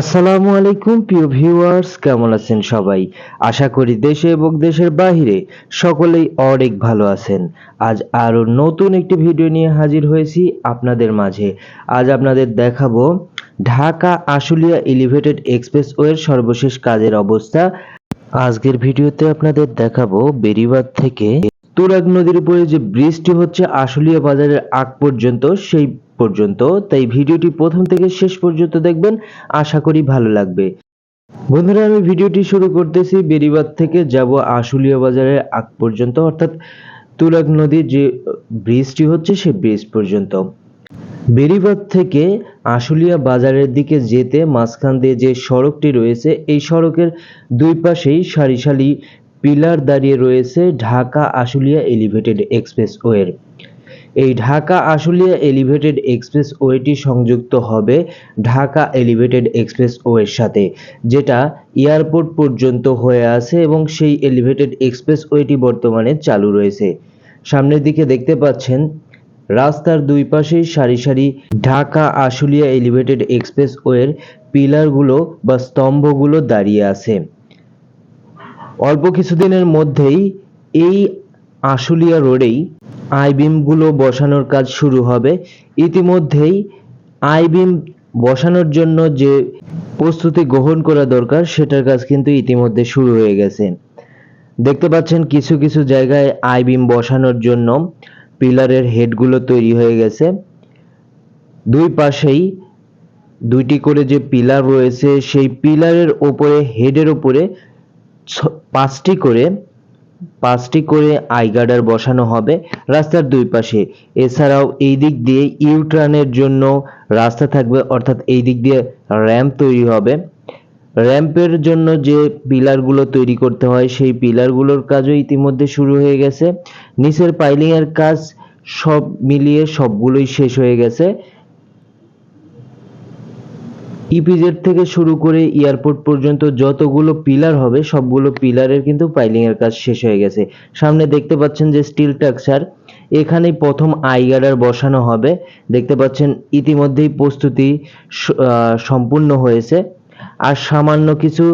আসসালামু আলাইকুম, প্রিয় ভিউয়ার্স, কেমন আছেন সবাই? আশা করি দেশে এবং দেশের বাইরে সকলেই অনেক ভালো আছেন। আজ আরও নতুন একটি ভিডিও নিয়ে হাজির হয়েছি আপনাদের মাঝে। আজ আপনাদের দেখাবো ঢাকা আশুলিয়া এলিভেটেড এক্সপ্রেসওয়ের সর্বশেষ কাজের অবস্থা। আজকের ভিডিওতে আপনাদের দেখাবো বেরিবাদ থেকে তুরাগ নদীর উপরে যে ব্রিজটি হচ্ছে আশুলিয়া বাজারের আগ পর্যন্ত, সেই পর্যন্ত। তাই ভিডিওটি প্রথম থেকে শেষ পর্যন্ত দেখবেন। আশা করি ভালো লাগবে। বন্ধুরা, আমি ভিডিওটি শুরু করতেছি বেরিবাদ থেকে। যাব আশুলিয়া বাজারের আগ পর্যন্ত, অর্থাৎ তুরাগ নদীর যে ব্রিজটি হচ্ছে সে ব্রিজ পর্যন্ত। বেরিবাদ থেকে আশুলিয়া বাজারের দিকে যেতে মাঝখান দিয়ে যে সড়কটি রয়েছে, এই সড়কের দুই পাশেই সারি সারি পিলার দাঁড়িয়ে রয়েছে ঢাকা আশুলিয়া এলিভেটেড এক্সপ্রেসওয়ের। এই ঢাকা আশুলিয়া এলিভেটেড এক্সপ্রেস ওয়েটি সংযুক্ত হবে ঢাকা এলিভেটেড এক্সপ্রেস ওয়ের সাথে, যেটা এয়ারপোর্ট পর্যন্ত হয়ে আছে এবং সেই এলিভেটেড এক্সপ্রেস ওয়েটি বর্তমানে চালু রয়েছে। সামনের দিকে দেখতে পাচ্ছেন, রাস্তার দুই পাশেই সারি সারি ঢাকা আশুলিয়া এলিভেটেড এক্সপ্রেস ওয়ের পিলারগুলো বা স্তম্ভগুলো দাঁড়িয়ে আছে। অল্প কিছুদিনের মধ্যেই এই আশুলিয়া রোডেই আই গুলো বসানোর কাজ শুরু হবে। ইতিমধ্যেই আই বিম বসানোর জন্য যে প্রস্তুতি গ্রহণ করা দরকার, সেটার কাজ কিন্তু ইতিমধ্যে শুরু হয়ে গেছে। দেখতে পাচ্ছেন কিছু কিছু জায়গায় আই বিম বসানোর জন্য পিলারের হেডগুলো তৈরি হয়ে গেছে। দুই পাশেই দুইটি করে যে পিলার রয়েছে, সেই পিলারের ওপরে, হেডের ওপরে পাঁচটি করে পাঁচটি করে আই গার্ডার বসানো হবে রাস্তার দুই পাশে। এছাড়াও এই দিক দিয়ে ইউটার্নের জন্য রাস্তা থাকবে, অর্থাৎ এই দিক দিয়ে র্যাম্প তৈরি হবে। র্যাম্পের জন্য যে পিলারগুলো তৈরি করতে হয়, সেই পিলারগুলোর কাজও ইতিমধ্যে শুরু হয়ে গেছে। নিচের পাইলিং এর কাজ সব মিলিয়ে সবগুলোই শেষ হয়ে গেছে। ইপিজেড থেকে শুরু করে এয়ারপোর্ট পর্যন্ত যতগুলো পিলার হবে, সবগুলো পিলারের কিন্তু পাইলিং এর কাজ শেষ হয়ে গেছে। সামনে দেখতে পাচ্ছেন যে স্টিল স্ট্রাকচার এখানেই প্রথম আই গার্ডার বসানো হবে। দেখতে পাচ্ছেন ইতিমধ্যেই প্রস্তুতি সম্পূর্ণ হয়েছে। আর সামান্য কিছু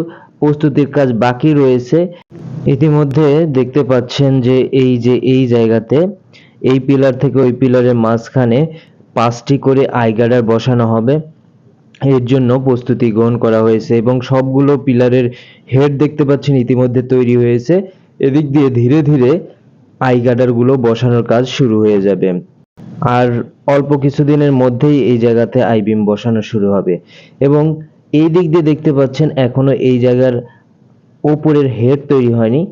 প্রস্তুতির কাজ বাকি রয়েছে। ইতিমধ্যে দেখতে পাচ্ছেন যে এই যে, এই জায়গাতে, এই পিলার থেকে ওই পিলারের মাঝখানে পাঁচটি করে আই গার্ডার বসানো হবে। এর জন্য প্রস্তুতি গ্রহণ করা হয়েছে এবং সবগুলো পিলারের হেড দেখতে পাচ্ছেন ইতিমধ্যে তৈরি হয়েছে। এদিক দিয়ে ধীরে ধীরে আই গার্ডারগুলো বসানোর কাজ শুরু হয়ে যাবে। আর অল্প কিছুদিনের মধ্যেই এই জায়গাতে আই বিম বসানো শুরু হবে। এবং এই দিক দিয়ে দেখতে পাচ্ছেন এখনও এই জায়গার ওপরের হেড তৈরি হয়নি।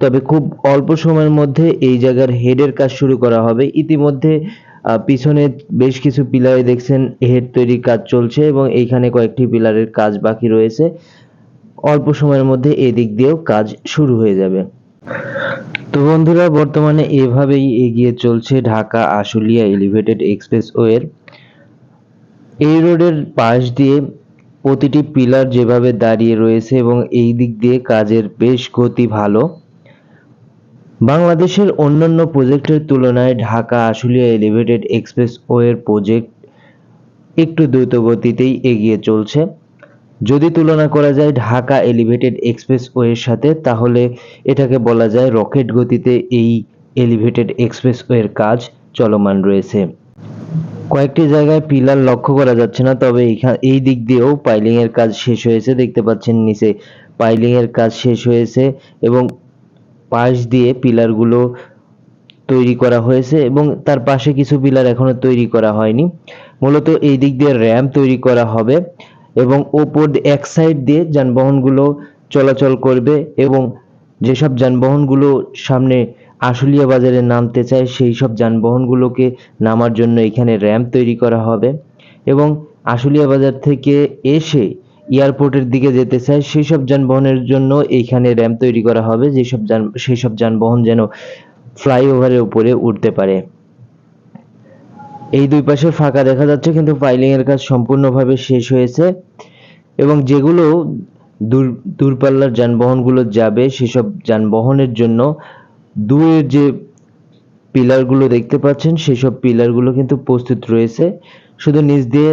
তবে খুব অল্প সময়ের মধ্যে এই জায়গার হেডের কাজ শুরু করা হবে। ইতিমধ্যে পিছনে বেশ কিছু পিলারে দেখছেন হেড তৈরির কাজ চলছে এবং এইখানে কয়েকটি পিলারের কাজ বাকি রয়েছে। অল্প সময়ের মধ্যে এদিক দিয়েও কাজ শুরু হয়ে যাবে। তো বন্ধুরা, বর্তমানে এভাবেই এগিয়ে চলছে ঢাকা আশুলিয়া এলিভেটেড এক্সপ্রেসওয়ের। এই রোডের পাশ দিয়ে প্রতিটি পিলার যেভাবে দাঁড়িয়ে রয়েছে এবং এই দিক দিয়ে কাজের বেশ গতি ভালো। বাংলাদেশের অন্যান্য প্রজেক্টের তুলনায় ঢাকা, আশুলিয়া এলিভেটেড এক্সপ্রেসওয়ের প্রজেক্ট একটু দ্রুত গতিতেই এগিয়ে চলছে। যদি তুলনা করা যায় ঢাকা এলিভেটেড এক্সপ্রেসওয়ের সাথে, তাহলে এটাকে বলা যায় রকেট গতিতে এই এলিভেটেড এক্সপ্রেসওয়ের কাজ চলমান রয়েছে। কয়েকটি জায়গায় পিলার লক্ষ্য করা যাচ্ছে না, তবে এই দিক দিয়েও পাইলিং এর কাজ শেষ হয়েছে। দেখতে পাচ্ছেন নিচে পাইলিং এর কাজ শেষ হয়েছে এবং পাশ দিয়ে পিলারগুলো তৈরি করা হয়েছে এবং তার পাশে কিছু পিলার এখনও তৈরি করা হয়নি। মূলত এই দিক দিয়ে র্যাম্প তৈরি করা হবে এবং ওপর এক সাইড দিয়ে যানবাহনগুলো চলাচল করবে এবং যেসব যানবাহনগুলো সামনে আশুলিয়া বাজারে নামতে চায়, সেই সব যানবাহনগুলোকে নামার জন্য এখানে র্যাম্প তৈরি করা হবে এবং আশুলিয়া বাজার থেকে এসে এয়ারপোর্টের দিকে যেতে চায় সেই সব যানবাহনের জন্য এইখানে র্যাম্প তৈরি করা হবে, যেসব যান সেই সব যানবাহন যেন ফ্লাইওভারের উপরে উঠতে পারে। এই দুই পাশে ফাঁকা দেখা যাচ্ছে, কিন্তু পাইলিং এর কাজ সম্পূর্ণভাবে শেষ হয়েছে এবং যেগুলো দূর, দূরপাল্লার যানবাহনগুলো যাবে, সেসব যানবাহনের জন্য দূরের যে পিলারগুলো দেখতে পাচ্ছেন, সেসব পিলারগুলো কিন্তু প্রস্তুত রয়েছে। শুধু নিচ দিয়ে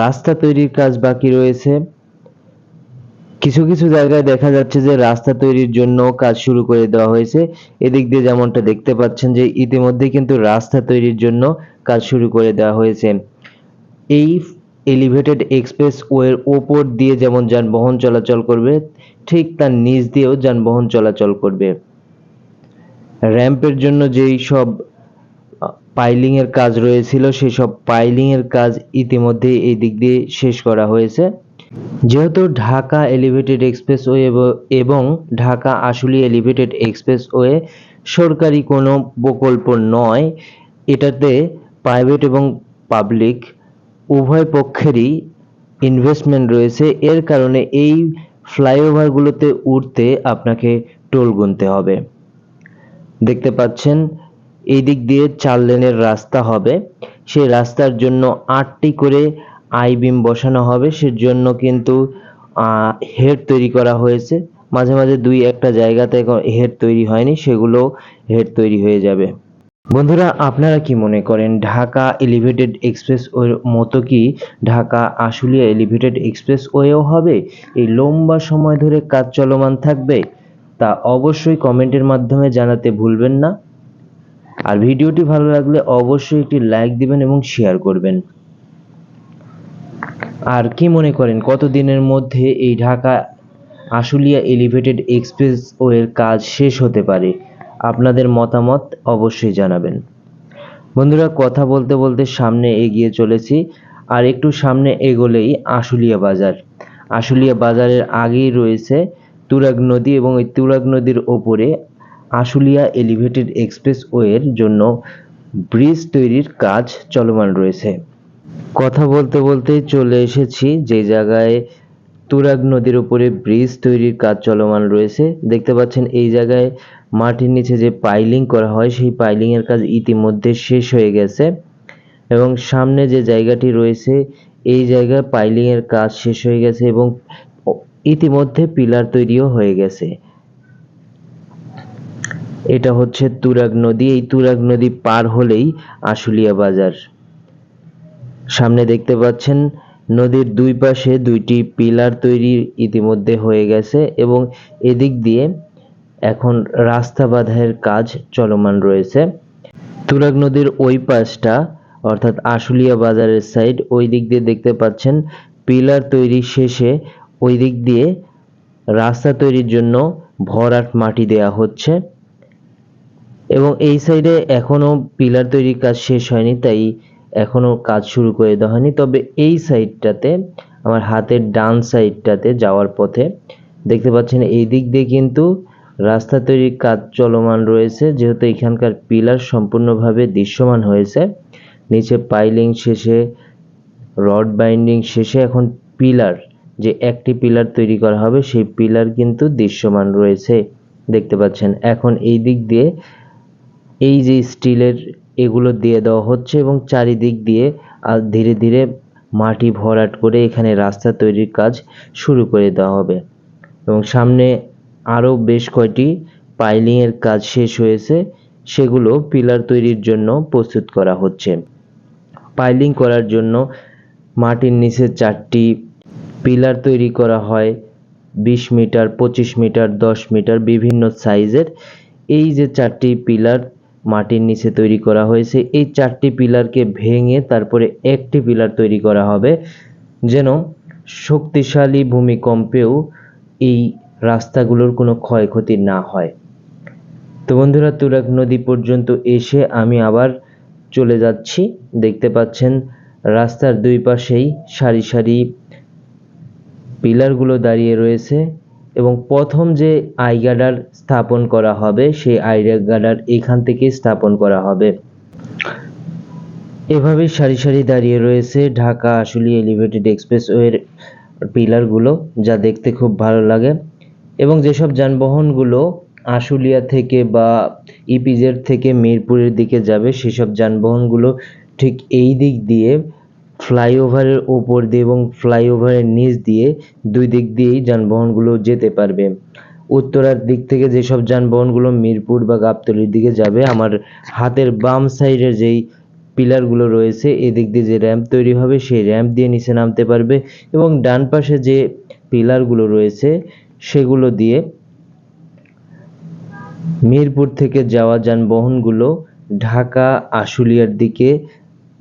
রাস্তা তৈরির কাজ বাকি রয়েছে। কিছু কিছু জায়গায় দেখা যাচ্ছে যে রাস্তা তৈরির জন্য কাজ শুরু করে দেওয়া হয়েছে। এদিক দিয়ে যেমনটা দেখতে পাচ্ছেন যে ইতিমধ্যে কিন্তু রাস্তা তৈরির জন্য কাজ শুরু করে দেওয়া হয়েছে। এই এলিভেটেড এক্সপ্রেস ওয়ের ওপর দিয়ে যেমন যানবাহন চলাচল করবে, ঠিক তার নিচ দিয়েও যানবাহন চলাচল করবে। র্যাম্পের জন্য যেই সব পাইলিং এর কাজ রয়েছিল সেই সব পাইলিং এর কাজ ইতিমধ্যে এই দিক দিয়ে শেষ করা হয়েছে। যেহেতু ঢাকা এলিভেটেড এক্সপ্রেসওয়ে এবং ঢাকা আশুলি এলিভেটেড এক্সপ্রেসওয়ে সরকারি কোনো প্রকল্প নয়, এটাতে প্রাইভেট এবং পাবলিক উভয় পক্ষেরই ইনভেস্টমেন্ট রয়েছে। এর কারণে এই ফ্লাইওভারগুলোতে উঠতে আপনাকে টোল গুনতে হবে। দেখতে পাচ্ছেন এই দিক দিয়ে চার লেনের রাস্তা হবে। সেই রাস্তার জন্য আটটি করে আই বিম বসানো হবে, সেজন্য কিন্তু হেড তৈরি করা হয়েছে। মাঝে মাঝে দুই একটা জায়গাতে হেড তৈরি হয়নি, সেগুলো হেড তৈরি হয়ে যাবে। বন্ধুরা, আপনারা কি মনে করেন, ঢাকা এলিভেটেড এক্সপ্রেস ওয়ের মতো কি ঢাকা আশুলিয়া এলিভেটেড এক্সপ্রেস ওয়েও হবে? এই লম্বা সময় ধরে কাজ চলমান থাকবে? তা অবশ্যই কমেন্টের মাধ্যমে জানাতে ভুলবেন না। আর ভিডিওটি ভালো লাগলে অবশ্যই একটি লাইক দিবেন এবং শেয়ার করবেন। আর কি মনে করেন কত দিনের মধ্যে এই ঢাকা আশুলিয়া এলিভেটেড এক্সপ্রেস ওয়ের কাজ শেষ হতে পারে? আপনাদের মতামত অবশ্যই জানাবেন। বন্ধুরা, কথা বলতে বলতে সামনে এগিয়ে চলেছি, আর একটু সামনে এগোলেই আশুলিয়া বাজার। আশুলিয়া বাজারের আগেই রয়েছে তুরাগ নদী এবং ওই তুরাগ নদীর ওপরে আশুলিয়া এলিভেটেড এক্সপ্রেস ওয়ের জন্য ব্রিজ তৈরির কাজ চলমান রয়েছে। কথা বলতে বলতেই চলে এসেছি যে জায়গায় তুরাগ নদীর উপরে ব্রিজ তৈরির কাজ চলমান রয়েছে। দেখতে পাচ্ছেন এই জায়গায় মাটির নিচে যে পাইলিং করা হয়, সেই পাইলিং এর কাজ ইতিমধ্যে শেষ হয়ে গেছে এবং সামনে যে জায়গাটি রয়েছে, এই জায়গায় পাইলিং এর কাজ শেষ হয়ে গেছে এবং ইতিমধ্যে পিলার তৈরিও হয়ে গেছে। এটা হচ্ছে তুরাগ নদী। এই তুরাগ নদী পার হলেই আশুলিয়া বাজার। সামনে দেখতে পাচ্ছেন, নদীর দুই পাশে দুইটি পিলার তৈরি ইতিমধ্যে হয়ে গেছে এবং এদিক দিয়ে এখন রাস্তা বাঁধাইয়ের কাজ চলমান রয়েছে। তুরাগ নদীর ওই পাশটা, অর্থাৎ আশুলিয়া বাজারের সাইড ওই দিক দিয়ে দেখতে পাচ্ছেন, পিলার তৈরি শেষে ওই দিক দিয়ে রাস্তা তৈরির জন্য ভরাট মাটি দেয়া হচ্ছে এবং এই সাইডে এখনও পিলার তৈরির কাজ শেষ হয়নি, তাই এখনও কাজ শুরু করে দেওয়া হয়নি। তবে এই সাইডটাতে আমার হাতের ডান সাইডটাতে যাওয়ার পথে দেখতে পাচ্ছেন এই দিক দিয়ে কিন্তু রাস্তা তৈরির কাজ চলমান রয়েছে। যেহেতু এখানকার পিলার সম্পূর্ণভাবে দৃশ্যমান হয়েছে, নিচে পাইলিং শেষে, রড বাইন্ডিং শেষে এখন পিলার, যে একটি পিলার তৈরি করা হবে, সেই পিলার কিন্তু দৃশ্যমান রয়েছে। দেখতে পাচ্ছেন, এখন এই দিক দিয়ে এই যে স্টিলের এগুলো দিয়ে দেওয়া হচ্ছে এবং চারিদিক দিয়ে, আর ধীরে ধীরে মাটি ভরাট করে এখানে রাস্তা তৈরির কাজ শুরু করে দেওয়া হবে। এবং সামনে আরও বেশ কয়টি পাইলিংয়ের কাজ শেষ হয়েছে, সেগুলো পিলার তৈরির জন্য প্রস্তুত করা হচ্ছে। পাইলিং করার জন্য মাটির নিচে চারটি পিলার তৈরি করা হয়, বিশ মিটার, পঁচিশ মিটার, দশ মিটার বিভিন্ন সাইজের। এই যে চারটি পিলার মাটির নিচে তৈরি করা হয়েছে। এই চারটি পিলারকে ভেঙে তারপরে একটি পিলার তৈরি করা হবে, যেন শক্তিশালী ভূমিকম্পেও এই রাস্তাগুলোর কোনো ক্ষয়ক্ষতি না হয়। তো বন্ধুরা, তুরাগ নদী পর্যন্ত এসে আমি আবার চলে যাচ্ছি। দেখতে পাচ্ছেন, রাস্তার দুই পাশেই সারি সারি পিলারগুলো দাঁড়িয়ে রয়েছে। এবং প্রথম যে আইগাডার স্থাপন করা হবে, সেই আইগাডার এখান থেকে স্থাপন করা হবে। এভাবে সারি সারি দাঁড়িয়ে রয়েছে ঢাকা আশুলি এলিভেটেড এক্সপ্রেসওয়ের পিলারগুলো, যা দেখতে খুব ভালো লাগে। এবং যেসব যানবাহনগুলো আশুলিয়া থেকে বা ইপিজেড থেকে মিরপুরের দিকে যাবে, সেসব যানবাহনগুলো ঠিক এই দিক দিয়ে ফ্লাইওভারের ওপর দিয়ে এবং ফ্লাইওভারের নিচ দিয়ে দুই দিক দিয়েই যানবাহনগুলো যেতে পারবে। উত্তরার দিক থেকে যেসব যানবাহনগুলো মিরপুর বা গাবতলীর দিকে যাবে, আমার হাতের বাম সাইডের যেই পিলারগুলো রয়েছে, এদিক দিয়ে যে র্যাম্প তৈরি হবে, সেই র্যাম্প দিয়ে নিচে নামতে পারবে এবং ডান পাশে যে পিলারগুলো রয়েছে, সেগুলো দিয়ে মিরপুর থেকে যাওয়া যানবাহনগুলো ঢাকা আশুলিয়ার দিকে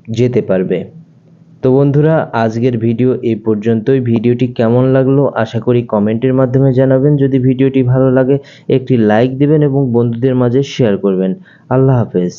যেতে পারবে। তো বন্ধুরা, আজকের ভিডিও এই পর্যন্তই। ভিডিওটি কেমন লাগল আশা করি কমেন্টের মাধ্যমে জানাবেন। যদি ভিডিওটি ভালো লাগে, একটি লাইক দিবেন এবং বন্ধুদের মাঝে শেয়ার করবেন। আল্লাহ হাফেজ।